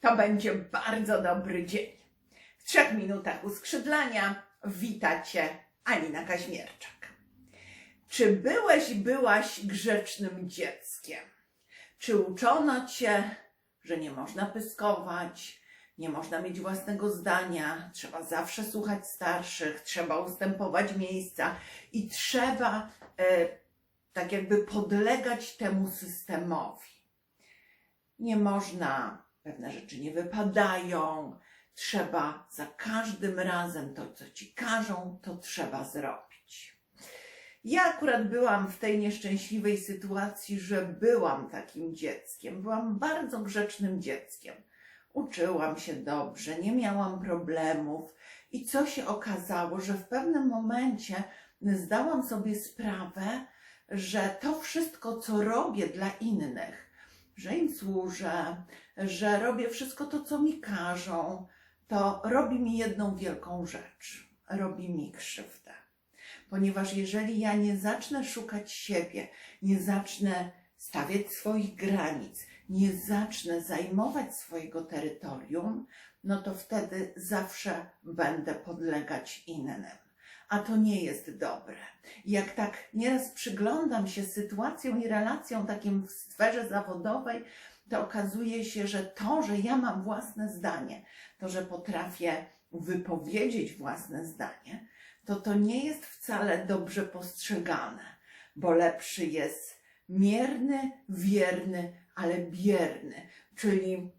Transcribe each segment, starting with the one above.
To będzie bardzo dobry dzień. W trzech minutach uskrzydlania wita Cię Anina Kaźmierczak. Czy byłeś, byłaś grzecznym dzieckiem? Czy uczono Cię, że nie można pyskować, nie można mieć własnego zdania, trzeba zawsze słuchać starszych, trzeba ustępować miejsca i trzeba e, tak jakby podlegać temu systemowi. Nie można, pewne rzeczy nie wypadają, trzeba za każdym razem to, co ci każą, to trzeba zrobić. Ja akurat byłam w tej nieszczęśliwej sytuacji, że byłam takim dzieckiem, byłam bardzo grzecznym dzieckiem. Uczyłam się dobrze, nie miałam problemów i co się okazało, że w pewnym momencie zdałam sobie sprawę, że to wszystko, co robię dla innych, że im służę, że robię wszystko to, co mi każą, to robi mi jedną wielką rzecz. Robi mi krzywdę. Ponieważ jeżeli ja nie zacznę szukać siebie, nie zacznę stawiać swoich granic, nie zacznę zajmować swojego terytorium, no to wtedy zawsze będę podlegać innym. A to nie jest dobre. Jak tak nieraz przyglądam się sytuacjom i relacjom takim w sferze zawodowej, to okazuje się, że to, że ja mam własne zdanie, to, że potrafię wypowiedzieć własne zdanie, to to nie jest wcale dobrze postrzegane, bo lepszy jest mierny, wierny, ale bierny, czyli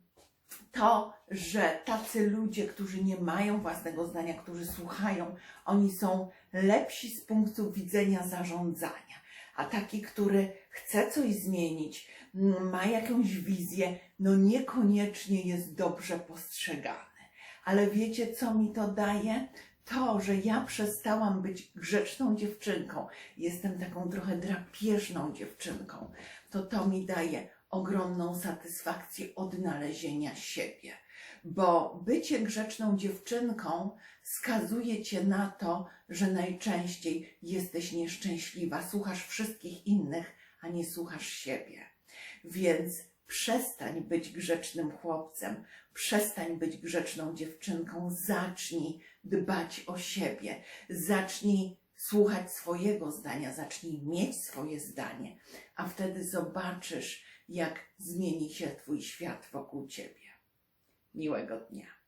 to, że tacy ludzie, którzy nie mają własnego zdania, którzy słuchają, oni są lepsi z punktu widzenia zarządzania. A taki, który chce coś zmienić, m, ma jakąś wizję, no niekoniecznie jest dobrze postrzegany. Ale wiecie, co mi to daje? To, że ja przestałam być grzeczną dziewczynką, jestem taką trochę drapieżną dziewczynką, to to mi daje ogromną satysfakcję odnalezienia siebie. Bo bycie grzeczną dziewczynką skazuje cię na to, że najczęściej jesteś nieszczęśliwa, słuchasz wszystkich innych, a nie słuchasz siebie. Więc przestań być grzecznym chłopcem, przestań być grzeczną dziewczynką, zacznij dbać o siebie, zacznij słuchać swojego zdania, zacznij mieć swoje zdanie, a wtedy zobaczysz, jak zmieni się Twój świat wokół Ciebie. Miłego dnia.